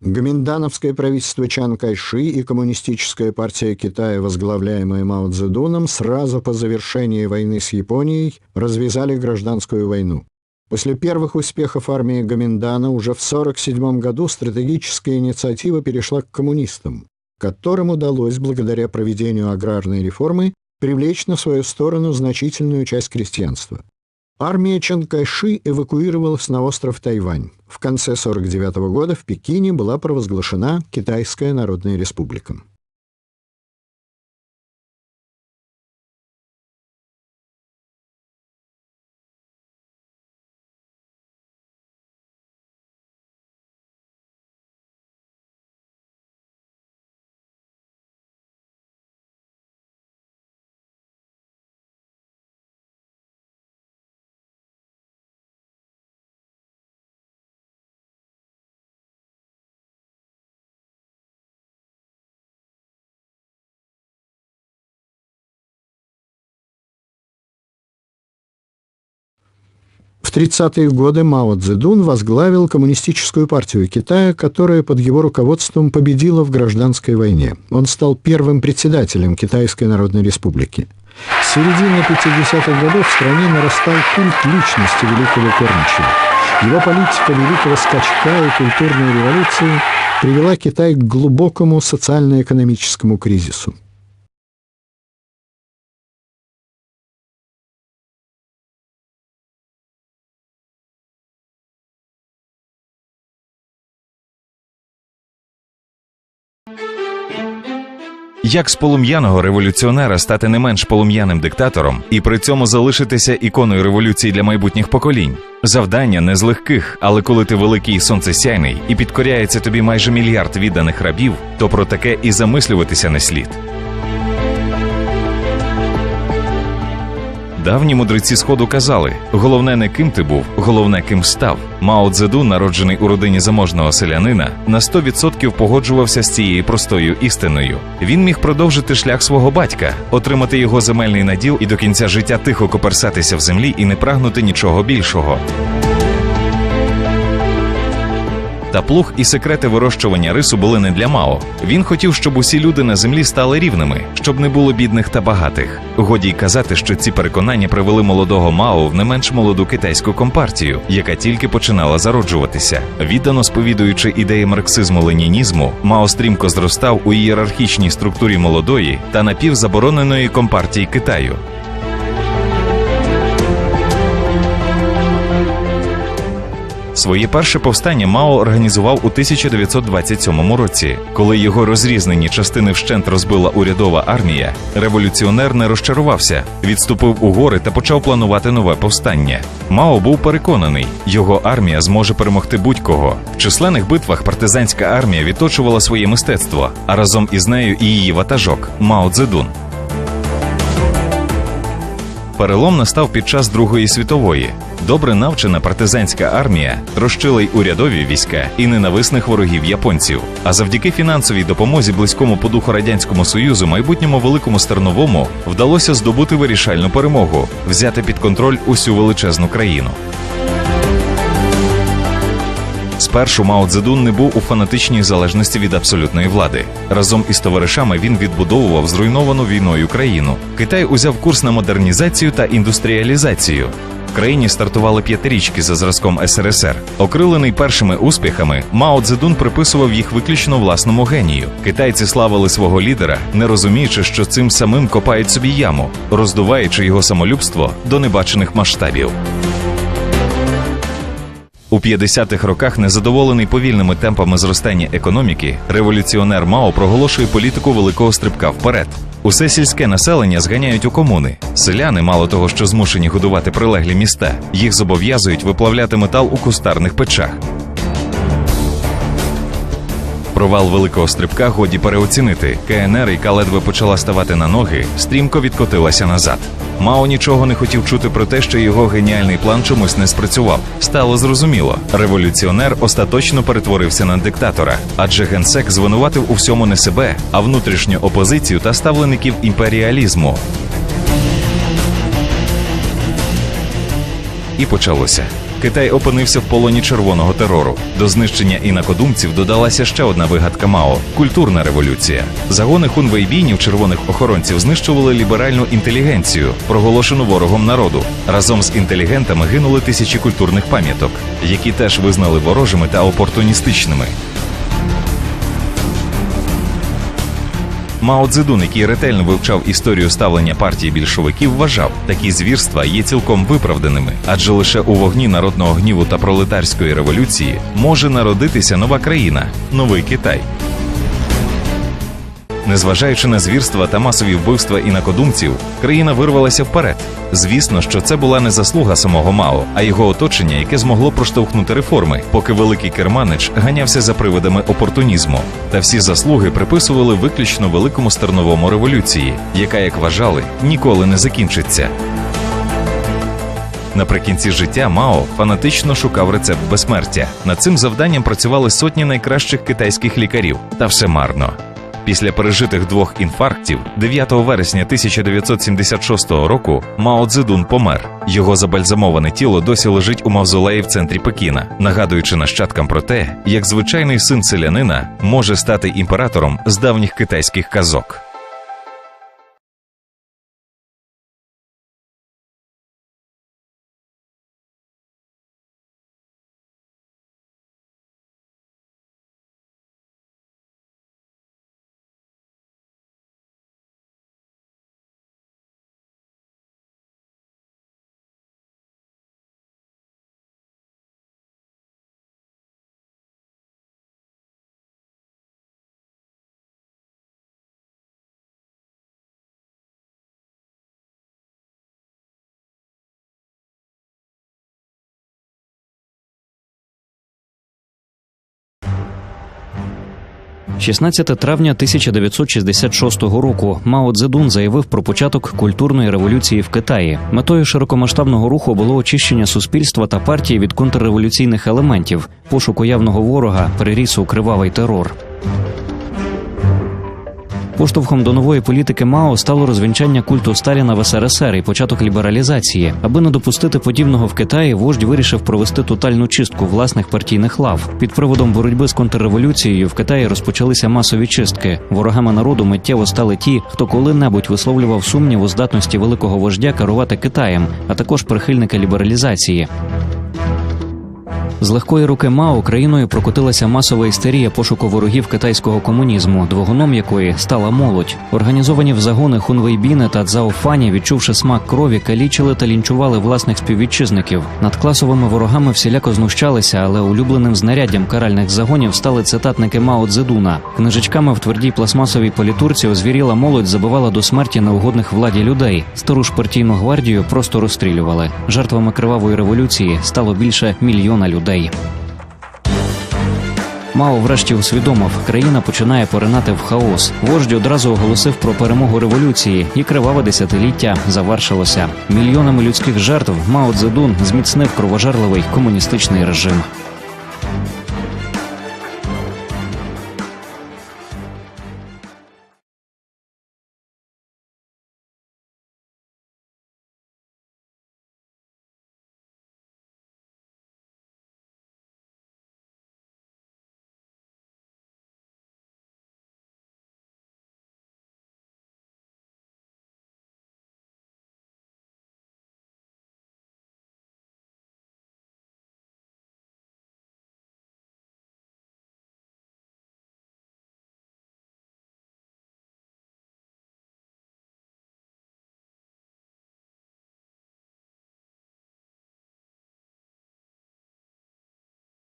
Гоминдановское правительство Чан Кайши и Коммунистическая партия Китая, возглавляемая Мао Цзэдуном, сразу по завершении войны с Японией развязали гражданскую войну. После первых успехов армии Гоминдана уже в 1947 году стратегическая инициатива перешла к коммунистам, которым удалось, благодаря проведению аграрной реформы, привлечь на свою сторону значительную часть крестьянства. Армия Чан Кайши эвакуировалась на остров Тайвань. В конце 1949 года в Пекине была провозглашена Китайская Народная Республика. В 30-е годы Мао Цзэдун возглавил Коммунистическую партию Китая, которая под его руководством победила в гражданской войне. Он стал первым председателем Китайской Народной Республики. С середины 50-х годов в стране нарастал культ личности великого кормчего. Его политика великого скачка и культурной революции привела Китай к глубокому социально-экономическому кризису. Як з полум'яного революціонера стати не менш полум'яним диктатором і при цьому залишитися іконою революції для майбутніх поколінь? Завдання не з легких, але коли ти великий і сонцесяйний і підкоряється тобі майже мільярд відданих рабів, то про таке і замислюватися не слід. Давні мудреці сходу казали: головне не ким ти був, головне ким став. Мао Цзеду, народжений у родині заможного селянина, на 100% погоджувався з цією простою істиною. Він міг продовжити шлях свого батька, отримати його земельний наділ і до кінця життя тихо коперсатися в землі і не прагнути нічого більшого. Та плуг і секрети вирощування рису були не для Мао. Він хотів, щоб усі люди на землі стали рівними, щоб не було бідних та багатих. Годі й казати, що ці переконання привели молодого Мао в не менш молоду китайську компартію, яка тільки починала зароджуватися. Віддано сповідуючи ідеї марксизму-ленінізму, Мао стрімко зростав у ієрархічній структурі молодої та напівзабороненої компартії Китаю. Своє перше повстання Мао організував у 1927 році. Коли його розрізнені частини вщент розбила урядова армія, революціонер не розчарувався, відступив у гори та почав планувати нове повстання. Мао був переконаний, його армія зможе перемогти будь-кого. В численних битвах партизанська армія відточувала своє мистецтво, а разом із нею і її ватажок Мао Цзедун. Перелом настав під час Другої світової. Добре навчена партизанська армія розчила й урядові війська і ненависних ворогів японців. А завдяки фінансовій допомозі близькому по духу радянському союзу, майбутньому великому Стерновому вдалося здобути вирішальну перемогу, взяти під контроль усю величезну країну. Спершу Мао Цзедун не був у фанатичній залежності від абсолютної влади. Разом із товаришами він відбудовував зруйновану війною країну. Китай узяв курс на модернізацію та індустріалізацію. В країні стартували п'ятирічки за зразком СРСР. Окрилений першими успіхами, Мао Цзедун приписував їх виключно власному генію. Китайці славили свого лідера, не розуміючи, що цим самим копають собі яму, роздуваючи його самолюбство до небачених масштабів. У 50-х роках, незадоволений повільними темпами зростання економіки, революціонер Мао проголошує політику великого стрибка вперед. Усе сільське населення зганяють у комуни. Селяни, мало того, що змушені годувати прилеглі міста, їх зобов'язують виплавляти метал у кустарних печах. Провал великого стрибка годі переоцінити. КНР, яка ледве почала ставати на ноги, стрімко відкотилася назад. Мао нічого не хотів чути про те, що його геніальний план чомусь не спрацював. Стало зрозуміло, революціонер остаточно перетворився на диктатора, адже генсек звинуватив у всьому не себе, а внутрішню опозицію та ставлеників імперіалізму. І почалося. Китай опинився в полоні червоного терору. До знищення інакодумців додалася ще одна вигадка Мао культурна революція. Загони хунвейбінів червоних охоронців знищували ліберальну інтелігенцію, проголошену ворогом народу. Разом з інтелігентами гинули тисячі культурних пам'яток, які теж визнали ворожими та опортуністичними. Мао Цзедун, який ретельно вивчав історію ставлення партії більшовиків, вважав, такі звірства є цілком виправданими, адже лише у вогні народного гніву та пролетарської революції може народитися нова країна новий Китай. Незважаючи на звірства та масові вбивства інакодумців, країна вирвалася вперед. Звісно, що це була не заслуга самого Мао, а його оточення, яке змогло проштовхнути реформи, поки великий керманич ганявся за привидами опортунізму. Та всі заслуги приписували виключно великому стерновому революції, яка, як вважали, ніколи не закінчиться. Наприкінці життя Мао фанатично шукав рецепт безсмертя. Над цим завданням працювали сотні найкращих китайських лікарів, та все марно. Після пережитих двох інфарктів 9 вересня 1976 року Мао Цзедун помер. Його забальзамоване тіло досі лежить у мавзолеї в центрі Пекіна, нагадуючи нащадкам про те, як звичайний син селянина може стати імператором з давніх китайських казок. – 16 травня 1966 року Мао Цзедун заявив про початок культурної революції в Китаї. Метою широкомасштабного руху було очищення суспільства та партії від контрреволюційних елементів. пошуку явного ворога переріс у кривавий терор. Поштовхом до нової політики Мао стало розвінчання культу Сталіна в СРСР і початок лібералізації. Аби не допустити подібного в Китаї, вождь вирішив провести тотальну чистку власних партійних лав. Під приводом боротьби з контрреволюцією в Китаї розпочалися масові чистки. Ворогами народу миттєво стали ті, хто коли-небудь висловлював сумнів у здатності великого вождя керувати Китаєм, а також прихильники лібералізації. З легкої руки Мао країною прокотилася масова істерія пошуку ворогів китайського комунізму, двигуном якої стала молодь. Організовані в загони Хунвейбіни та Цзаофані, відчувши смак крові, калічили та лінчували власних співвітчизників. Над класовими ворогами всіляко знущалися, але улюбленим знаряддям каральних загонів стали цитатники Мао Цзедуна. Книжечками в твердій пластмасовій політурці озвіріла молодь забивала до смерті неугодних владі людей. Стару ж партійну гвардію просто розстрілювали. Жертвами кривавої революції стало більше мільйона людей. Мао врешті усвідомив, країна починає поринати в хаос. Вождь одразу оголосив про перемогу революції, і криваве десятиліття завершилося. Мільйонами людських жертв Мао Цзедун зміцнив кровожерливий комуністичний режим.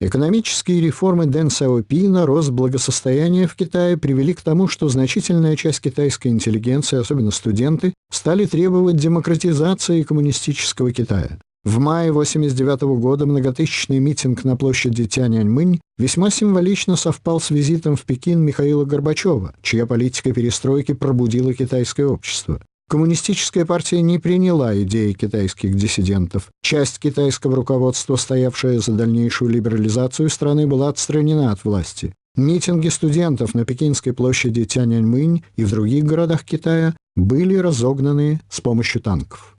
Экономические реформы Дэн Сяопина, рост благосостояния в Китае привели к тому, что значительная часть китайской интеллигенции, особенно студенты, стали требовать демократизации коммунистического Китая. В мае 1989 года многотысячный митинг на площади Тяньаньмынь весьма символично совпал с визитом в Пекин Михаила Горбачева, чья политика перестройки пробудила китайское общество. Коммунистическая партия не приняла идеи китайских диссидентов. Часть китайского руководства, стоявшая за дальнейшую либерализацию страны, была отстранена от власти. Митинги студентов на Пекинской площади Тяньаньмынь и в других городах Китая были разогнаны с помощью танков.